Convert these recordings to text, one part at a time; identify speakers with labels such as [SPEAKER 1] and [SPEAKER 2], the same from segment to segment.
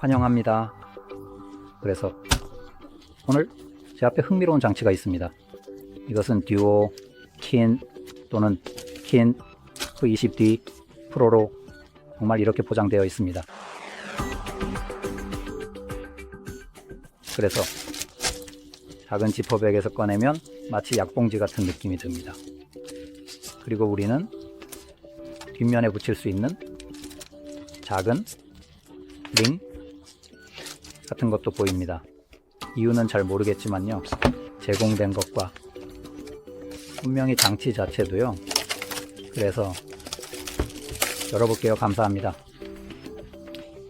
[SPEAKER 1] 환영합니다. 그래서 오늘 제 앞에 흥미로운 장치가 있습니다. 이것은 듀오, 킨 또는 킨 V20D 프로로 정말 이렇게 포장되어 있습니다. 그래서 작은 지퍼백에서 꺼내면 마치 약봉지 같은 느낌이 듭니다. 그리고 우리는 뒷면에 붙일 수 있는 작은 링 같은 것도 보입니다. 이유는 잘 모르겠지만요. 제공된 것과 분명히 장치 자체도요. 그래서 열어볼게요. 감사합니다.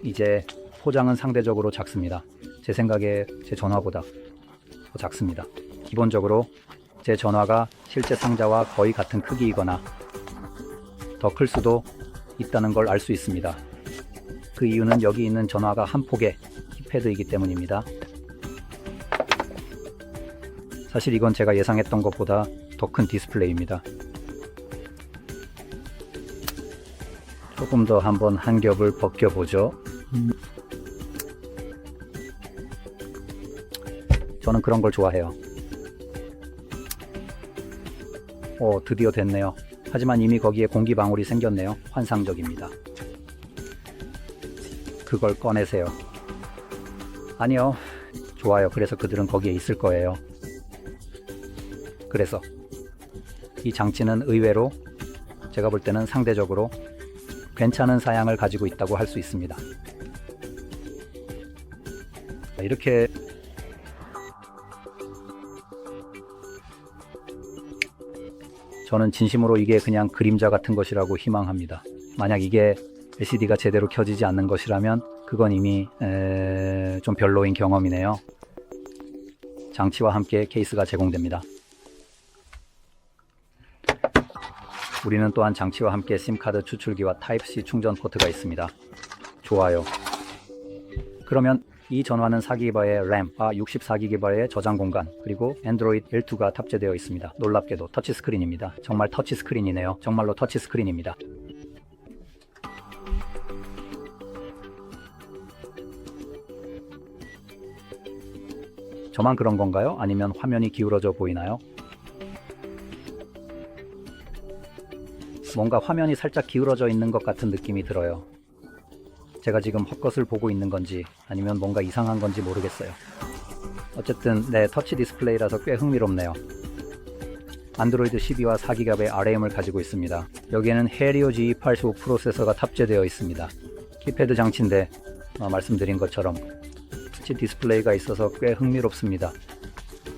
[SPEAKER 1] 이제 포장은 상대적으로 작습니다. 제 생각에 제 전화보다 더 작습니다. 기본적으로 제 전화가 실제 상자와 거의 같은 크기이거나 더 클 수도 있다는 걸 알 수 있습니다. 그 이유는 여기 있는 전화가 한키 패드이기 때문입니다. 사실 이건 제가 예상했던 것보다 더 큰 디스플레이입니다. 조금 더 한번 한 겹을 벗겨보죠. 음. 저는 그런 걸 좋아해요. 오, 드디어 됐네요. 하지만 이미 거기에 공기 방울이 생겼네요. 환상적입니다. 그걸 꺼내세요. 아니요. 좋아요. 그래서 그들은 거기에 있을 거예요. 그래서 이 장치는 의외로 제가 볼 때는 상대적으로 괜찮은 사양을 가지고 있다고 할 수 있습니다. 이렇게 저는 진심으로 이게 그냥 그림자 같은 것이라고 희망합니다. 만약 이게 LCD가 제대로 켜지지 않는 것이라면 그건 이미 에, 좀 별로인 경험이네요. 장치와 함께 케이스가 제공됩니다. 우리는 또한 장치와 함께 심카드 추출기와 타입C 충전 포트가 있습니다. 좋아요. 그러면 이 전화는 4기가의 램과 64기가의 저장 공간 그리고 안드로이드 12가 탑재되어 있습니다. 놀랍게도 터치 스크린입니다. 정말 터치 스크린이네요. 정말로 터치 스크린입니다. 저만 그런 건가요? 아니면 화면이 기울어져 보이나요? 뭔가 화면이 살짝 기울어져 있는 것 같은 느낌이 들어요. 제가 지금 헛것을 보고 있는 건지 아니면 뭔가 이상한 건지 모르겠어요. 어쨌든 네 터치 디스플레이라서 꽤 흥미롭네요. 안드로이드 12와 4기가의 RAM을 가지고 있습니다. 여기에는 헬리오 G85 프로세서가 탑재되어 있습니다. 키패드 장치인데 어, 말씀드린 것처럼 터치 디스플레이가 있어서 꽤 흥미롭습니다.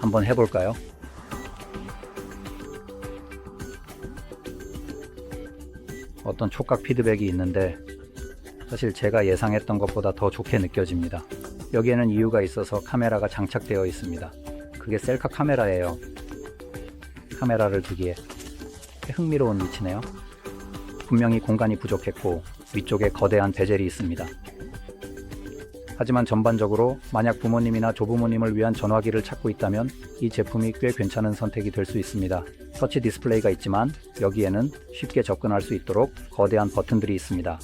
[SPEAKER 1] 한번 해볼까요? 어떤 촉각 피드백이 있는데 사실 제가 예상했던 것보다 더 좋게 느껴집니다. 여기에는 이유가 있어서 카메라가 장착되어 있습니다. 그게 셀카 카메라예요. 카메라를 두기에 꽤 흥미로운 위치네요. 분명히 공간이 부족했고 위쪽에 거대한 베젤이 있습니다. 하지만 전반적으로 만약 부모님이나 조부모님을 위한 전화기를 찾고 있다면 이 제품이 꽤 괜찮은 선택이 될 수 있습니다. 터치 디스플레이가 있지만 여기에는 쉽게 접근할 수 있도록 거대한 버튼들이 있습니다.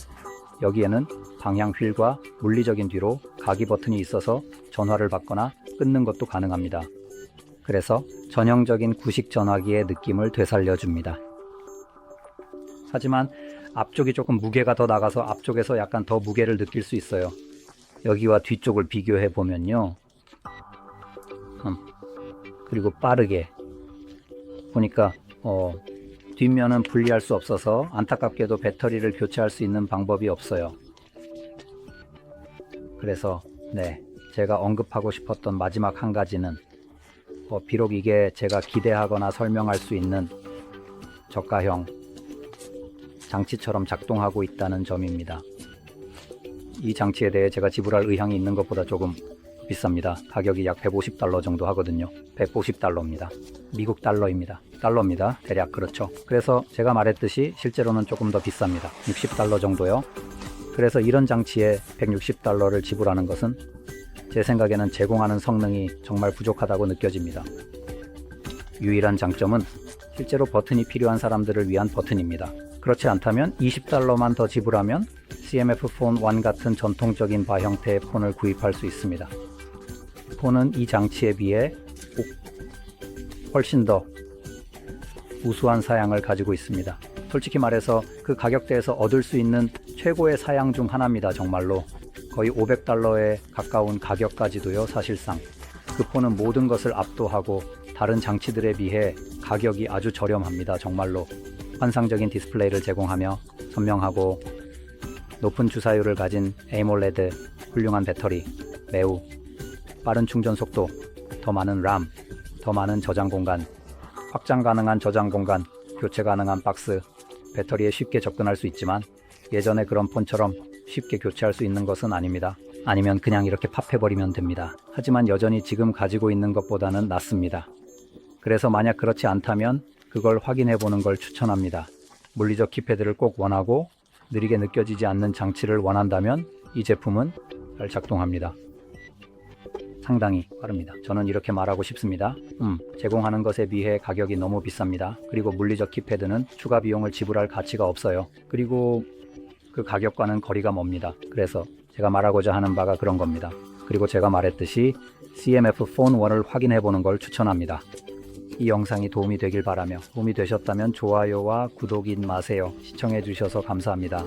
[SPEAKER 1] 여기에는 방향 휠과 물리적인 뒤로 가기 버튼이 있어서 전화를 받거나 끊는 것도 가능합니다. 그래서 전형적인 구식 전화기의 느낌을 되살려 줍니다. 하지만 앞쪽이 조금 무게가 더 나가서 앞쪽에서 약간 더 무게를 느낄 수 있어요. 여기와 뒤쪽을 비교해 보면요. 음, 그리고 빠르게 보니까 어, 뒷면은 분리할 수 없어서 안타깝게도 배터리를 교체할 수 있는 방법이 없어요. 그래서 네 제가 언급하고 싶었던 마지막 한 가지는 어, 비록 이게 제가 기대하거나 설명할 수 있는 저가형 장치처럼 작동하고 있다는 점입니다. 이 장치에 대해 제가 지불할 의향이 있는 것보다 조금 비쌉니다. 가격이 약 150달러 정도 하거든요. 150달러입니다. 미국 달러입니다. 달러입니다. 대략 그렇죠. 그래서 제가 말했듯이 실제로는 조금 더 비쌉니다. 60달러 정도요. 그래서 이런 장치에 160달러를 지불하는 것은 제 생각에는 제공하는 성능이 정말 부족하다고 느껴집니다. 유일한 장점은 실제로 버튼이 필요한 사람들을 위한 버튼입니다. 그렇지 않다면 20달러만 더 지불하면 CMF 폰 1 같은 전통적인 바 형태의 폰을 구입할 수 있습니다. 폰은 이 장치에 비해 오- 훨씬 더 우수한 사양을 가지고 있습니다. 솔직히 말해서 그 가격대에서 얻을 수 있는 최고의 사양 중 하나입니다. 정말로 거의 500달러에 가까운 가격까지도요. 사실상 그 폰은 모든 것을 압도하고 다른 장치들에 비해 가격이 아주 저렴합니다. 정말로 환상적인 디스플레이를 제공하며 선명하고 높은 주사율을 가진 AMOLED, 훌륭한 배터리, 매우 빠른 충전 속도, 더 많은 RAM, 더 많은 저장 공간, 확장 가능한 저장 공간, 교체 가능한 박스, 배터리에 쉽게 접근할 수 있지만 예전에 그런 폰처럼 쉽게 교체할 수 있는 것은 아닙니다. 아니면 그냥 이렇게 팝해버리면 됩니다. 하지만 여전히 지금 가지고 있는 것보다는 낫습니다. 그래서 만약 그렇지 않다면 그걸 확인해 보는 걸 추천합니다. 물리적 키패드를 꼭 원하고 느리게 느껴지지 않는 장치를 원한다면 이 제품은 잘 작동합니다. 상당히 빠릅니다. 저는 이렇게 말하고 싶습니다. 음, 제공하는 것에 비해 가격이 너무 비쌉니다. 그리고 물리적 키패드는 추가 비용을 지불할 가치가 없어요. 그리고 그 가격과는 거리가 멉니다. 그래서 제가 말하고자 하는 바가 그런 겁니다. 그리고 제가 말했듯이 CMF 폰 1을 확인해 보는 걸 추천합니다. 이 영상이 도움이 되길 바라며 도움이 되셨다면 좋아요와 구독인 마세요. 시청해 주셔서 감사합니다.